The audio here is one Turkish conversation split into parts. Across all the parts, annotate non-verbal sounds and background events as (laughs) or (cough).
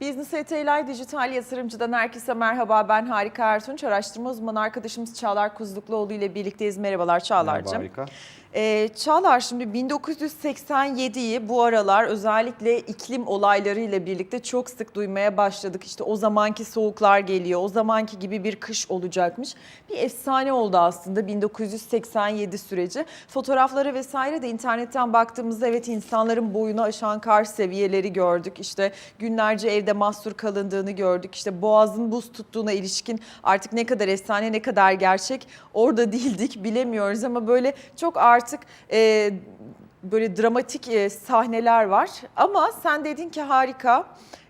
Business ETL Dijital Yatırımcı'dan herkese merhaba. Ben Harika Ertunç. Araştırma uzmanı arkadaşımız Çağlar Kuzlukluoğlu ile birlikteyiz. Merhabalar Çağlar'cığım. Merhaba, harika. Ee, Çağlar şimdi 1987'yi bu aralar özellikle iklim olaylarıyla birlikte çok sık duymaya başladık. İşte o zamanki soğuklar geliyor, o zamanki gibi bir kış olacakmış. Bir efsane oldu aslında 1987 süreci. Fotoğraflara vesaire de internetten baktığımızda evet insanların boyunu aşan kar seviyeleri gördük. İşte günlerce evde mahsur kalındığını gördük. İşte boğazın buz tuttuğuna ilişkin artık ne kadar efsane ne kadar gerçek orada (laughs) değildik bilemiyoruz ama böyle çok artık e, böyle dramatik e, sahneler var. Ama sen dedin ki harika.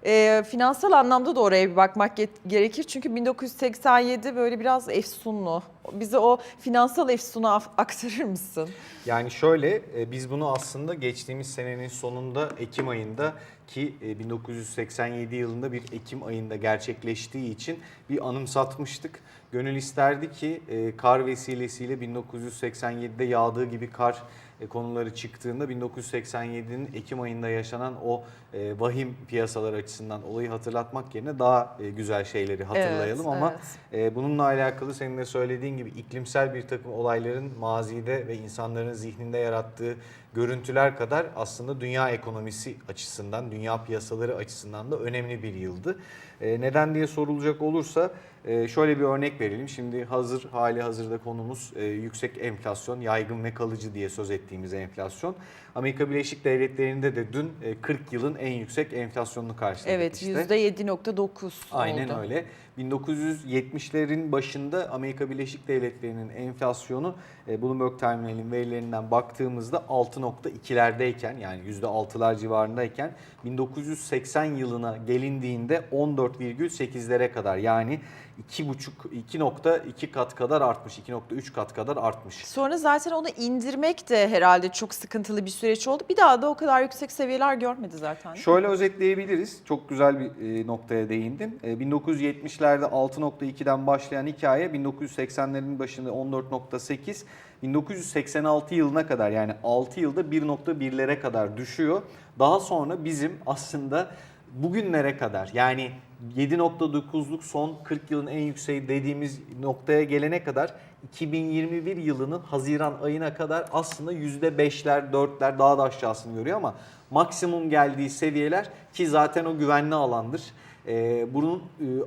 E, finansal anlamda da oraya bir bakmak ge- gerekir. Çünkü 1987 böyle biraz efsunlu. Bize o finansal efsunu aktarır mısın? Yani şöyle e, biz bunu aslında geçtiğimiz senenin sonunda Ekim ayında ki e, 1987 yılında bir Ekim ayında gerçekleştiği için bir anımsatmıştık. Gönül isterdi ki e, kar vesilesiyle 1987'de yağdığı gibi kar e, konuları çıktığında 1987'nin Ekim ayında yaşanan o e, vahim piyasalar açısından olayı hatırlatmak yerine daha e, güzel şeyleri hatırlayalım Evet, ama evet. e, bununla alakalı senin de söylediğin gibi iklimsel bir takım olayların mazide ve insanların zihninde yarattığı görüntüler kadar aslında dünya ekonomisi açısından, dünya piyasaları açısından da önemli bir yıldı. E, neden diye sorulacak olursa e, şöyle bir örnek verelim. Şimdi hazır hali hazırda konumuz e, yüksek enflasyon, yaygın ve kalıcı diye söz ettiğimiz enflasyon. Amerika Birleşik Devletleri'nde de dün e, 40 yılın en yüksek enflasyonunu karşıladık Evet işte. %7.9 Aynen oldu. öyle. 1970'lerin başında Amerika Birleşik Devletleri'nin enflasyonu e, Bloomberg Terminal'in verilerinden baktığımızda 6.2'lerdeyken yani %6'lar civarındayken 1980 yılına gelindiğinde 14,8'lere kadar yani 2,5 2.2 kat kadar artmış. 2.3 kat kadar artmış. Sonra zaten onu indirmek de herhalde çok sıkıntılı bir süreç oldu. Bir daha da o kadar yüksek seviyeler görmedi zaten. Şöyle özetleyebiliriz. Çok güzel bir e, noktaya değindin. E, 1970'lerde 6.2'den başlayan hikaye 1980'lerin başında 14.8, 1986 yılına kadar yani 6 yılda 1.1'lere kadar düşüyor. Daha sonra bizim aslında bugünlere kadar yani 7.9'luk son 40 yılın en yükseği dediğimiz noktaya gelene kadar 2021 yılının Haziran ayına kadar aslında %5'ler 4'ler daha da aşağısını görüyor ama maksimum geldiği seviyeler ki zaten o güvenli alandır. Ee, bunun e,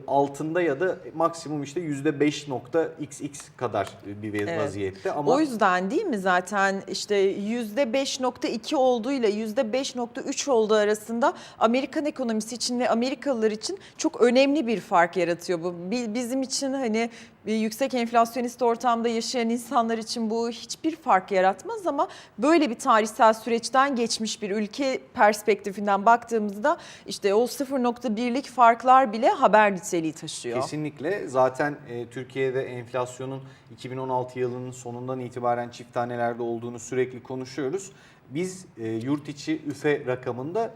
altında ya da maksimum işte %5.xx kadar bir Evet. vaziyette ama O yüzden değil mi zaten işte %5.2 olduğuyla %5.3 olduğu arasında Amerikan ekonomisi için ve Amerikalılar için çok önemli bir fark yaratıyor bu. Bi- Bizim için hani yüksek enflasyonist ortamda yaşayan insanlar için bu hiçbir fark yaratmaz ama böyle bir tarihsel süreçten geçmiş bir ülke perspektifinden baktığımızda işte o 0.1'lik farklar bile haber niteliği taşıyor. Kesinlikle. Zaten e, Türkiye'de enflasyonun 2016 yılının sonundan itibaren çift tanelerde olduğunu sürekli konuşuyoruz. Biz e, yurt içi üfe rakamında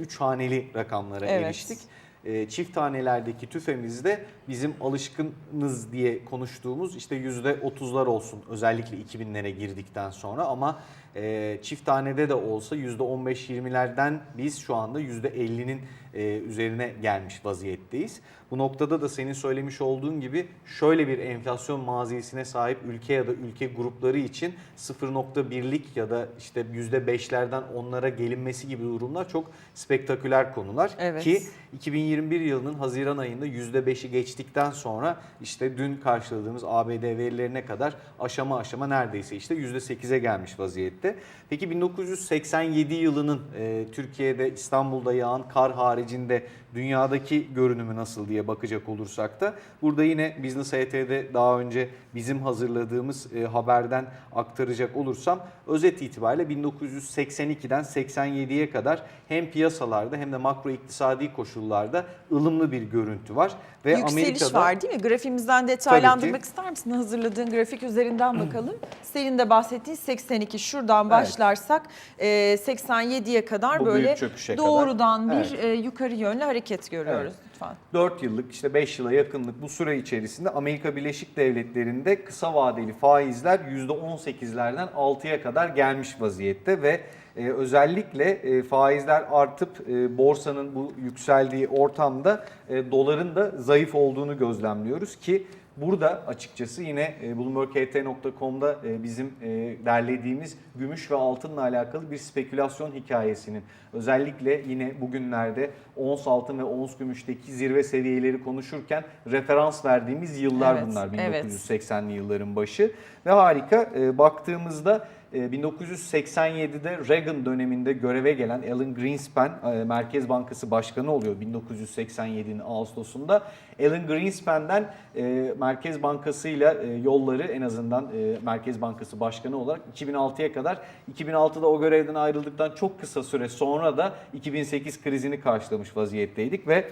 3 haneli rakamlara Evet. eriştik. E, çift tanelerdeki tüfemizde bizim alışkınız diye konuştuğumuz işte %30'lar olsun. Özellikle 2000'lere girdikten sonra ama e, çift tanede de olsa %15-20'lerden biz şu anda %50'nin e, üzerine gelmiş vaziyetteyiz. Bu noktada da senin söylemiş olduğun gibi şöyle bir enflasyon mazisine sahip ülke ya da ülke grupları için 0.1'lik ya da işte %5'lerden onlara gelinmesi gibi durumlar çok spektaküler konular. Evet. Ki 2021 yılının Haziran ayında %5'i geçtikten sonra işte dün karşıladığımız ABD verilerine kadar aşama aşama neredeyse işte %8'e gelmiş vaziyette. Peki 1987 yılının e, Türkiye'de İstanbul'da yağan kar haricinde dünyadaki görünümü nasıl diye bakacak olursak da burada yine Business ET'de daha önce bizim hazırladığımız e, haberden aktaracak olursam özet itibariyle 1982'den 87'ye kadar hem piyasalarda hem de makro iktisadi koşullarda ılımlı bir görüntü var ve Yükseliş Amerika'da var değil mi? Grafiğimizden detaylandırmak ister misin? Hazırladığın grafik üzerinden bakalım. Senin de bahsettiğin 82 şuradan Evet. başlarsak e, 87'ye kadar Bu böyle çöküşe kadar. doğrudan bir Evet. e, yukarı yönlü hareket görüyoruz. Evet. lütfen. 4 yıllık işte 5 yıla yakınlık bu süre içerisinde Amerika Birleşik Devletleri'nde kısa vadeli faizler %18'lerden 6'ya kadar gelmiş vaziyette ve e, özellikle e, faizler artıp e, borsanın bu yükseldiği ortamda e, doların da zayıf olduğunu gözlemliyoruz ki Burada açıkçası yine e, BloombergHT.com'da e, bizim e, derlediğimiz gümüş ve altınla alakalı bir spekülasyon hikayesinin özellikle yine bugünlerde ons altın ve ons gümüşteki zirve seviyeleri konuşurken referans verdiğimiz yıllar Evet, bunlar evet. 1980'li yılların başı ve harika baktığımızda 1987'de Reagan döneminde göreve gelen Alan Greenspan e, Merkez Bankası Başkanı oluyor 1987'nin Ağustos'unda. Alan Greenspan'den e, Merkez Bankası ile yolları en azından e, Merkez Bankası Başkanı olarak 2006'ya kadar 2006'da o görevden ayrıldıktan çok kısa süre sonra da 2008 krizini karşılamış vaziyetteydik ve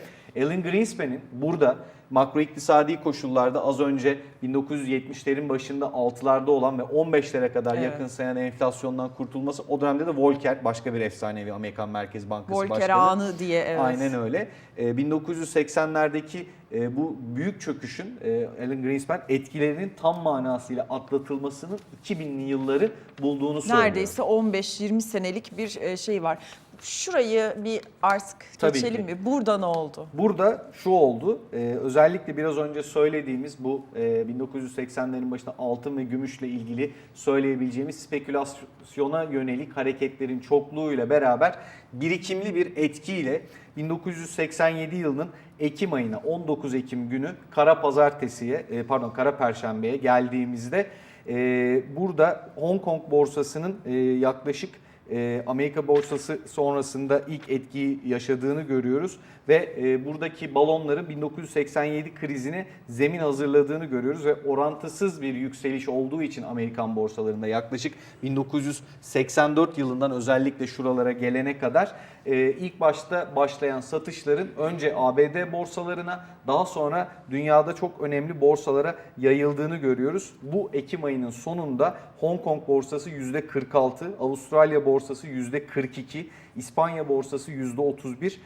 Alan Greenspan'in burada makro iktisadi koşullarda az önce 1970'lerin başında 6'larda olan ve 15'lere kadar Evet. yakın sayan enflasyondan kurtulması o dönemde de Volcker başka bir efsanevi Amerikan Merkez Bankası Volcker Başkanı. anı diye evet. Aynen öyle. Ee, 1980'lerdeki e, bu büyük çöküşün e, Alan Greenspan etkilerinin tam manasıyla atlatılmasının 2000'li yılları bulduğunu söylüyor. Neredeyse 15-20 senelik bir e, şey var. Şurayı bir artık Tabii geçelim ki. mi? Burada ne oldu? Burada şu oldu, e, özellikle biraz önce söylediğimiz bu e, 1980'lerin başında altın ve gümüşle ilgili söyleyebileceğimiz spekülasyona yönelik hareketlerin çokluğuyla beraber birikimli bir etkiyle 1987 yılının Ekim ayına 19 Ekim günü Kara Pazartesi'ye e, pardon Kara Perşembe'ye geldiğimizde e, burada Hong Kong borsasının e, yaklaşık e, Amerika borsası sonrasında ilk etkiyi yaşadığını görüyoruz ve e, buradaki balonların 1987 krizine zemin hazırladığını görüyoruz ve orantısız bir yükseliş olduğu için Amerikan borsalarında yaklaşık 1984 yılından özellikle şuralara gelene kadar e, ilk başta başlayan satışların önce ABD borsalarına daha sonra dünyada çok önemli borsalara yayıldığını görüyoruz. Bu Ekim ayının sonunda Hong Kong borsası %46, Avustralya borsası %42, İspanya borsası %31,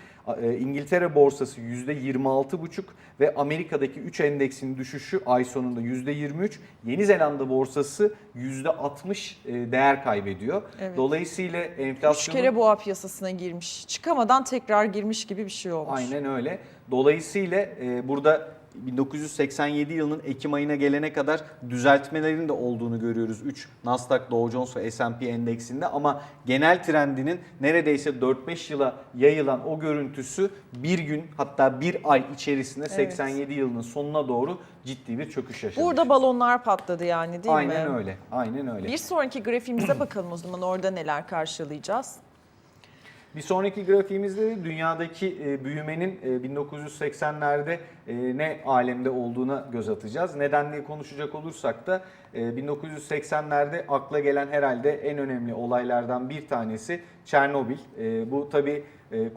e, İngiltere borsası %26,5 ve Amerika'daki 3 endeksin düşüşü ay sonunda %23, Yeni Zelanda borsası %60 e, değer kaybediyor. Evet. Dolayısıyla enflasyonun kere boğa piyasasına girmiş. Çıkamadan tekrar girmiş gibi bir şey olmuş. Aynen öyle. Dolayısıyla e, burada 1987 yılının Ekim ayına gelene kadar düzeltmelerin de olduğunu görüyoruz. 3 Nasdaq, Dow Jones ve S&P endeksinde ama genel trendinin neredeyse 4-5 yıla yayılan o görüntüsü bir gün hatta bir ay içerisinde Evet. 87 yılının sonuna doğru ciddi bir çöküş yaşamış. Burada balonlar patladı yani değil mi? Aynen öyle. Aynen öyle. Bir sonraki grafiğimize bakalım o zaman orada neler karşılayacağız. Bir sonraki grafiğimizde de dünyadaki e, büyümenin e, 1980'lerde e, ne alemde olduğuna göz atacağız. Neden diye konuşacak olursak da e, 1980'lerde akla gelen herhalde en önemli olaylardan bir tanesi Çernobil. E, bu tabi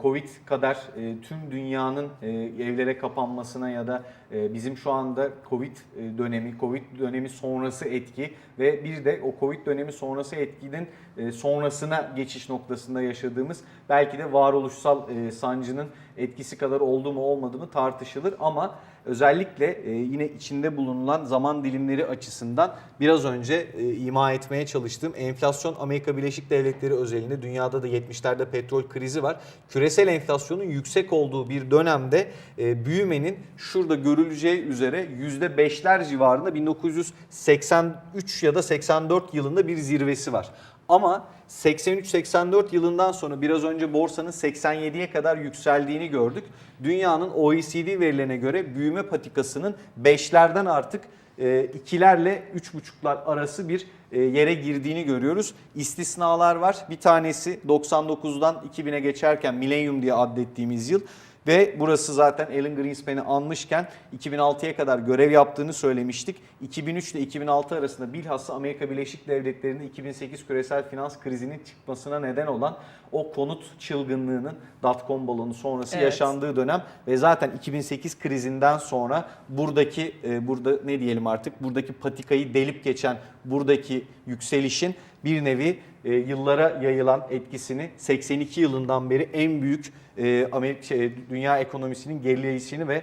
Covid kadar e, tüm dünyanın e, evlere kapanmasına ya da e, bizim şu anda Covid e, dönemi, Covid dönemi sonrası etki ve bir de o Covid dönemi sonrası etkinin e, sonrasına geçiş noktasında yaşadığımız belki de varoluşsal e, sancının etkisi kadar oldu mu olmadı mı tartışılır ama özellikle e, yine içinde bulunulan zaman dilimleri açısından biraz önce e, ima etmeye çalıştığım enflasyon Amerika Birleşik Devletleri özelinde dünyada da 70'lerde petrol krizi var. Küresel enflasyonun yüksek olduğu bir dönemde e, büyümenin şurada görüleceği üzere %5'ler civarında 1983 ya da 84 yılında bir zirvesi var. Ama 83-84 yılından sonra biraz önce borsanın 87'ye kadar yükseldiğini gördük. Dünyanın OECD verilerine göre büyüme patikasının 5'lerden artık e, ikilerle 3,5'lar arası bir e, yere girdiğini görüyoruz. İstisnalar var. Bir tanesi 99'dan 2000'e geçerken Millennium diye adettiğimiz yıl. Ve burası zaten Alan Greenspan'i anmışken 2006'ya kadar görev yaptığını söylemiştik. 2003 ile 2006 arasında bilhassa Amerika Birleşik Devletleri'nde 2008 küresel finans krizinin çıkmasına neden olan o konut çılgınlığının dotcom balonu sonrası Evet. yaşandığı dönem ve zaten 2008 krizinden sonra buradaki e, burada ne diyelim artık buradaki patikayı delip geçen buradaki yükselişin bir nevi e, yıllara yayılan etkisini 82 yılından beri en büyük e, Amerika şey, dünya ekonomisinin gerileyişini ve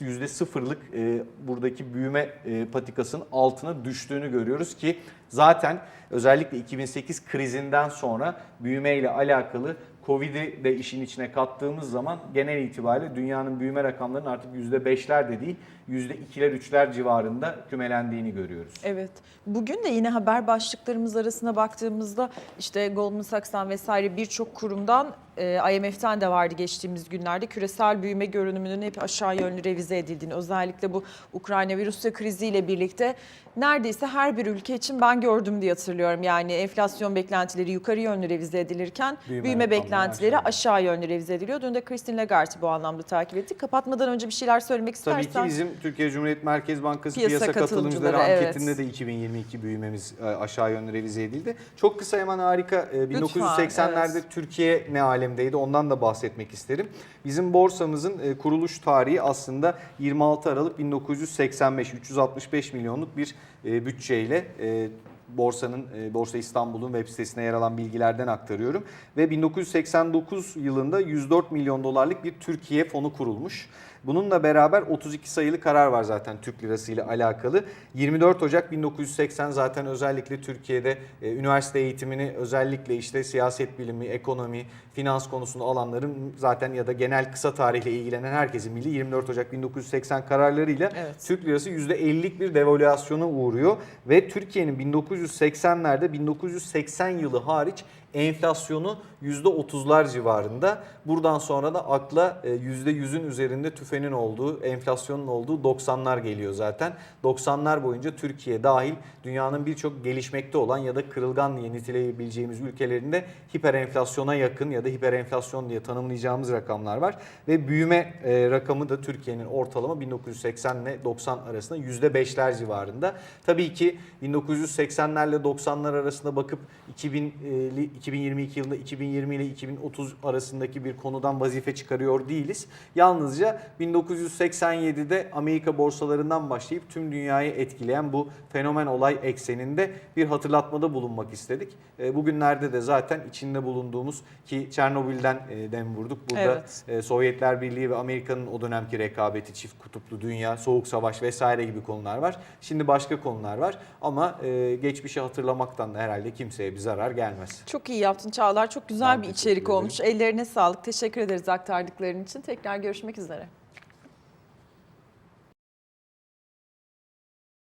yüzde sıfırlık e, buradaki büyüme e, patikasının altına düştüğünü görüyoruz ki zaten özellikle 2008 krizinden sonra büyümeyle alakalı Covid'i de işin içine kattığımız zaman genel itibariyle dünyanın büyüme rakamlarının artık %5'ler de değil %2'ler 3'ler civarında kümelendiğini görüyoruz. Evet. Bugün de yine haber başlıklarımız arasına baktığımızda işte Goldman Sachs'tan vesaire birçok kurumdan e, IMF'den de vardı geçtiğimiz günlerde küresel büyüme görünümünün hep aşağı yönlü revize edildiğini özellikle bu Ukrayna Rusya kriziyle birlikte neredeyse her bir ülke için ben gördüm diye hatırlıyorum. Yani enflasyon beklentileri yukarı yönlü revize edilirken Büyüme büyüme, beklentileri aşağı. yönlü revize ediliyor. Dün de Christine Lagarde'ı bu anlamda takip ettik. Kapatmadan önce bir şeyler söylemek Tabii istersen. ki bizim Türkiye Cumhuriyet Merkez Bankası Piyasa piyasa, katılımcıları katılımcıları, evet. anketinde de 2022 büyümemiz e, aşağı yönlü revize edildi. Çok kısa hemen harika e, 1980'lerde evet. Türkiye ne alemdeydi ondan da bahsetmek isterim. Bizim borsamızın e, kuruluş tarihi aslında 26 Aralık 1985 365 milyonluk bir e, bütçeyle e, borsanın Borsa İstanbul'un web sitesine yer alan bilgilerden aktarıyorum ve 1989 yılında 104 milyon dolarlık bir Türkiye fonu kurulmuş. Bununla beraber 32 sayılı karar var zaten Türk lirası ile alakalı. 24 Ocak 1980 zaten özellikle Türkiye'de e, üniversite eğitimini özellikle işte siyaset bilimi, ekonomi, finans konusunda alanların zaten ya da genel kısa tarihle ilgilenen herkesin bildiği 24 Ocak 1980 kararlarıyla Evet. Türk lirası %50'lik bir devalüasyona uğruyor ve Türkiye'nin 1980'lerde 1980 yılı hariç enflasyonu %30'lar civarında. Buradan sonra da akla e, %100'ün üzerinde tüfenin olduğu, enflasyonun olduğu 90'lar geliyor zaten. 90'lar boyunca Türkiye dahil dünyanın birçok gelişmekte olan ya da kırılgan diye niteleyebileceğimiz ülkelerinde hiper enflasyona yakın ya da hiper enflasyon diye tanımlayacağımız rakamlar var. Ve büyüme e, rakamı da Türkiye'nin ortalama 1980 ile 90 arasında %5'ler civarında. Tabii ki 1980'lerle 90'lar arasında bakıp 2000'li 2022 yılında 2020 ile 2030 arasındaki bir konudan vazife çıkarıyor değiliz. Yalnızca 1987'de Amerika borsalarından başlayıp tüm dünyayı etkileyen bu fenomen olay ekseninde bir hatırlatmada bulunmak istedik. E, Bugünlerde de zaten içinde bulunduğumuz ki Çernobil'den e, dem vurduk. Burada Evet. e, Sovyetler Birliği ve Amerika'nın o dönemki rekabeti, çift kutuplu dünya, soğuk savaş vesaire gibi konular var. Şimdi başka konular var ama geçmişi hatırlamaktan da herhalde kimseye bir zarar gelmez. Çok iyi yaptın Çağlar. Çok güzel Ben bir içerik olmuş. Ellerine sağlık. Teşekkür ederiz aktardıkların için. Tekrar görüşmek üzere.